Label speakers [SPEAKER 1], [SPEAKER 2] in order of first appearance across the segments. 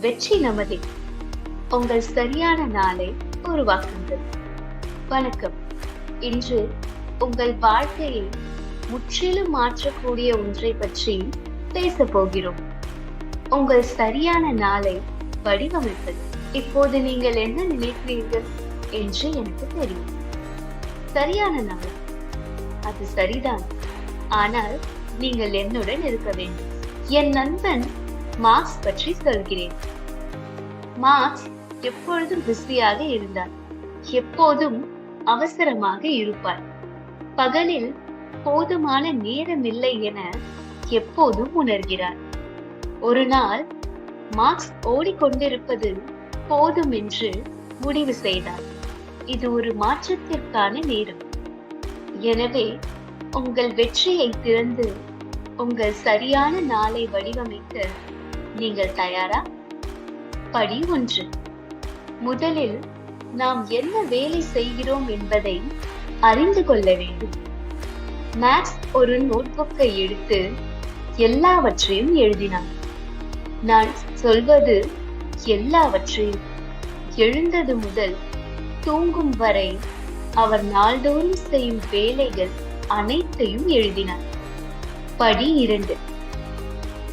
[SPEAKER 1] வெற்றி நமதே. உங்கள் சரியான நாளை உருவாக்குங்கள். வணக்கம். இன்று உங்கள் வாழ்க்கையை முற்றிலும் மாற்றக்கூடிய ஒன்றை பற்றி பேச போகிறோம். உங்கள் சரியான நாளை வடிவமைப்பது. இப்போது நீங்கள் என்ன நினைக்கிறீர்கள் என்று எனக்கு தெரியும். சரியான நாள். அது சரிதான். ஆனால் நீங்கள் என்னுடன் இருக்க வேண்டும். என் நண்பன் மார்க்ஸ் பற்றி சொல்கிறேன். மார்க்ஸ் எப்பொழுதும் பிஸியாக இருந்தார். எப்போதும் அவசரமாக இருப்பார். பகலில் போதுமான நேரம் இல்லை என எப்போதும் உணர்கிறார். ஒரு நாள் மார்க்ஸ் ஓடிக்கொண்டிருப்பது போதும் என்று முடிவு செய்தார். இது ஒரு மாற்றத்திற்கான நேரம். எனவே உங்கள் வெற்றியை திறந்து உங்கள் சரியான நாளை வடிவமைக்க நீங்கள் தயாரா? படி ஒன்று. முதலில் நாம் என்ன வேலை செய்கிறோம் என்பதை அறிந்து கொள்ள வேண்டும். மேக்ஸ் ஒரு நோட்புக்கை எடுத்து எல்லாவற்றையும் எழுதினார் நான் சொல்வது எல்லாவற்றையும் எழுந்தது முதல் தூங்கும் வரை அவர் நாள்தோறும் செய்யும் வேலைகள் அனைத்தையும் எழுதினார். படி இரண்டு.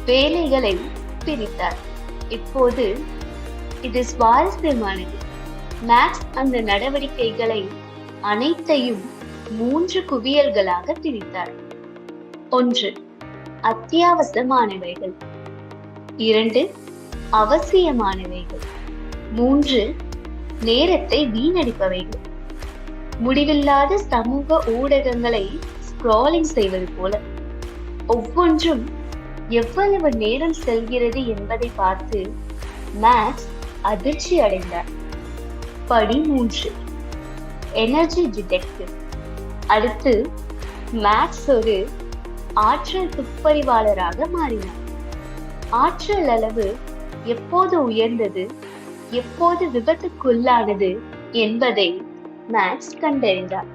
[SPEAKER 1] வேலைகளை பிரித்தார். இப்போது இது சுவாரஸ்யமானது. மேக்ஸ் அந்த நடவடிக்கைகளை அனைத்தையும் மூன்று குவியல்களாக பிரித்தார். ஒன்று அத்தியாவசியமானவைகள். இரண்டு அவசியமானவைகள். மூன்று நேரத்தை வீணடிப்பவைகள். முடிவில்லாத சமூக ஊடகங்களை ஸ்க்ராலிங் செய்வது போல. ஒவ்வொன்றும் எவ்வளவு நேரம் செல்கிறது என்பதை பார்த்து மேக்ஸ் அதிர்ச்சி அடைந்தார். படி மூன்று எனர்ஜி டிடெக்டிவ் அடுத்து மேக்ஸ் ஒரு ஆற்றல் துப்பறிவாளராக மாறினார். ஆற்றல் அளவு எப்போது உயர்ந்தது எப்போது விபத்துக்குள்ளானது என்பதை மேக்ஸ் கண்டறிந்தார்.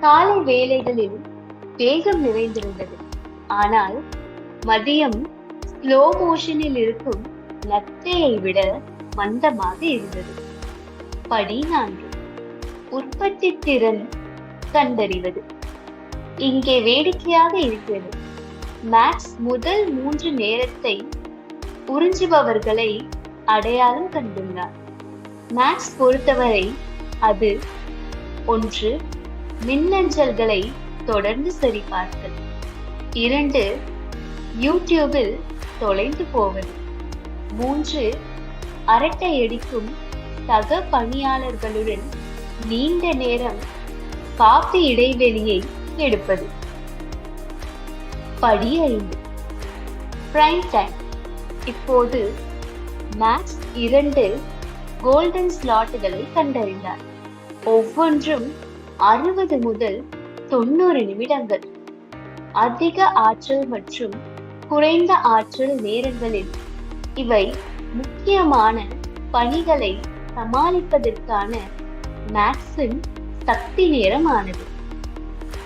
[SPEAKER 1] காலை வேலைகளில் வேகம் நிறைந்திருந்தது. ஆனால் மதியம் ஸ்லோ மோஷனில் இருக்கும் நத்தையை விட மந்தமாக இருந்தது. படி நான்கு உற்பத்தி திறன் கண்டறிவது. இங்கே வேடிக்கையாக இருக்கிறது. மேக்ஸ் முதல் மூன்று நேரத்தை உறிஞ்சுபவர்களை அடையாளம் கண்டுள்ளார். மேக்ஸ் பொறுத்தவரை அது ஒன்று மின்னஞ்சல்களை தொடர்ந்து சரிபார்த்தல். இரண்டு யூடியூபில் தொலைந்து போவது. மூன்று அரட்டை அடிக்கும் சக பணியாளர்களுடன் நீண்ட நேரம் காப்பி இடைவெளியை எடுப்பது. படி ஐந்து பிரைம் டைம் இப்போது மேக்ஸ் இரண்டு கோல்டன் ஸ்லாட்டுகளை கண்டறிந்தார். ஒவ்வொன்றும் அறுபது முதல் தொண்ணூறு நிமிடங்கள். அதிக ஆற்றல் மற்றும் குறைந்த ஆற்றல் நேரங்களில் இவை முக்கியமான பணிகளை சமாளிப்பதற்கான மேக்ஸின் சக்தி நேரமானது.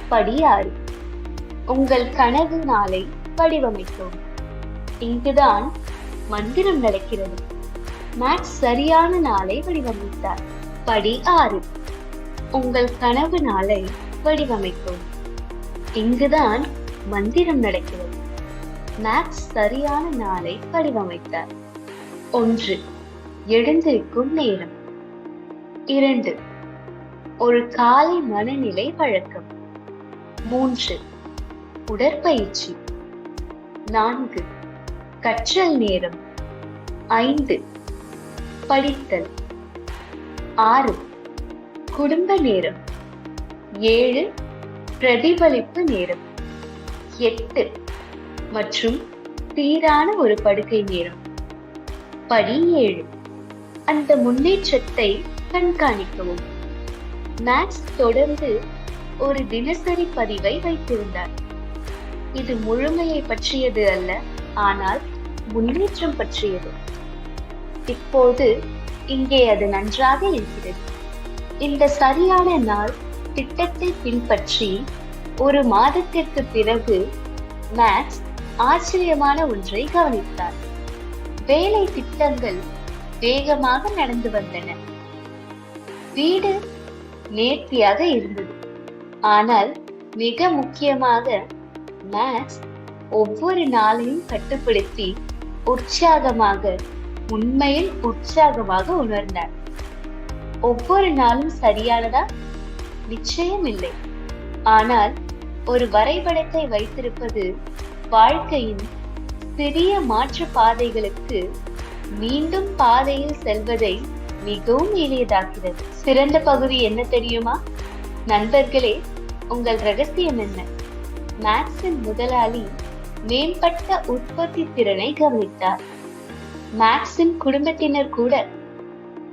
[SPEAKER 1] படி ஆறு. உங்கள் கனவு நாளை வடிவமைக்கவும். இங்குதான் மந்திரம் நடக்கிறது. மேக்ஸ் சரியான நாளை வடிவமைத்தார். படி ஆறு. உங்கள் கனவு நாளை வடிவமைக்கவும். இங்குதான் மந்திரம் நடக்கிறது. மேக்ஸ் சரியான நாளை வடிவமைத்தார். ஒன்று எழுந்திருக்கும் நேரம். இரண்டு ஒரு காலை மனநிலை வழக்கம். மூன்று உடற்பயிற்சி. நான்கு கற்றல் நேரம். ஐந்து படித்தல். ஆறு குடும்ப நேரம். ஏழு பிரதிபலிப்பு நேரம். எட்டு மற்றும் சீரான ஒரு படுக்கை நேரம். படி ஏழு. அந்த முன்னேற்றத்தை கண்காணிக்கவும். மேக்ஸ் தொடர்ந்து ஒரு தினசரி பதிவை வைத்திருந்தார். இது முழுமையை பற்றியது அல்ல ஆனால் முன்னேற்றம் பற்றியது. இப்போது இங்கே அது நன்றாக இருக்கிறது. இந்த சரியான நாள் திட்டத்தை பின்பற்றி ஒரு மாதத்திற்கு பிறகு மேக்ஸ் ஆச்சரியமான ஒன்றை கவனித்தார். வேலை திட்டங்கள் வேகமாக நடந்து வந்தன. வீடு நேர்த்தியாக இருந்தது. ஆனால் மிக முக்கியமாக மேக்ஸ் ஒவ்வொரு நாளையும் கட்டுப்படுத்தி உற்சாகமாக உண்மையில் உற்சாகமாக உணர்ந்தார். ஒவ்வொரு நாளும் சரியானதா? நிச்சயம் இல்லை ஆனால் ஒரு வரைபடத்தை வைத்திருப்பது வாழ்க்கையின் சிறிய மாற்று பாதைகளுக்கு மீண்டும் பாதையில் செல்வதை மிகவும் எளியதாக்கிறது. சிறந்த பகுதி என்ன தெரியுமா? நண்பர்களே உங்கள் ரகசியம் என்ன? மேக்ஸின் முதலாளி மேம்பட்ட உற்பத்தி திறனை கவனித்தார். மேக்ஸின் குடும்பத்தினர் கூட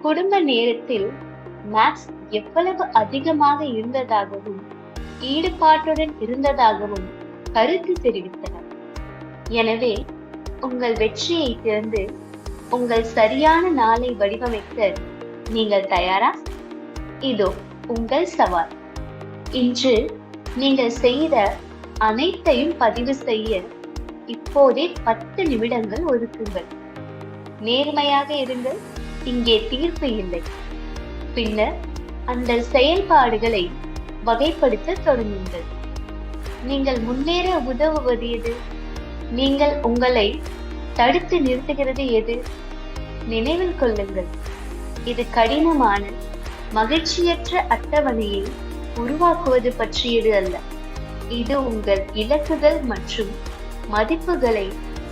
[SPEAKER 1] குடும்ப நேரத்தில் மேக்ஸ் எவ்வளவு அதிகமாக இருந்ததாகவும் ஈடுபாட்டுடன் இருந்ததாகவும் கருத்து தெரிவித்தனர். எனவே உங்கள் வெற்றியை திறந்து உங்கள் சரியான நாளை வடிவமைக்க நீங்கள் தயாரா? இதோ உங்கள் சவால். இன்று நீங்கள் செய்த அனைத்தையும் பதிவு செய்ய இப்போதே பத்து நிமிடங்கள் ஒதுக்குங்கள். நேர்மையாக இருங்கள் இங்கே தீர்ப்பு இல்லை. பின்னர் அந்த செயல்பாடுகளை வகைப்படுத்த தொடங்குங்கள். நீங்கள் முன்னேற உதவுவது எது? நீங்கள் உங்களை தடுத்து நிறுத்துகிறது எது? நினைவில் கொள்ளுங்கள். இது கடினமான மகிழ்ச்சியற்ற அட்டவணையை உருவாக்குவது பற்றியது அல்ல. இது உங்கள் இலக்குகள் மற்றும் மதிப்புகளை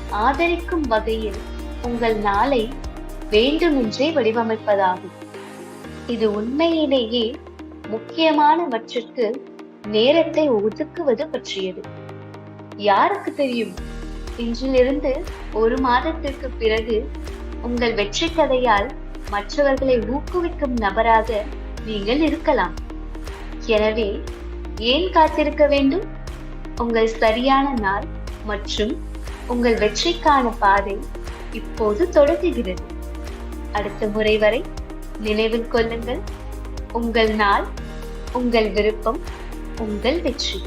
[SPEAKER 1] ஆதரிக்கும் வகையில் உங்கள் நாளை வேண்டுமென்றே வடிவமைப்பதாகும். இது உண்மையிலேயே முக்கியமானவற்றுக்கு நேரத்தை ஒதுக்குவது பற்றியது. யாருக்கு தெரியும்? இன்றிலிருந்து ஒரு மாதத்திற்கு பிறகு உங்கள் வெற்றி கதையால் மற்றவர்களை ஊக்குவிக்கும் நபராக நீங்கள் இருக்கலாம். எனவே ஏன் காத்திருக்க வேண்டும்? உங்கள் சரியான நாள் மற்றும் உங்கள் வெற்றிக்கான பாதை இப்போது தொடங்குகிறது. அடுத்த முறை வரை நினைவில் கொள்ளுங்கள். உங்கள் நாள் உங்கள் விருப்பம் உங்கள் வெற்றி.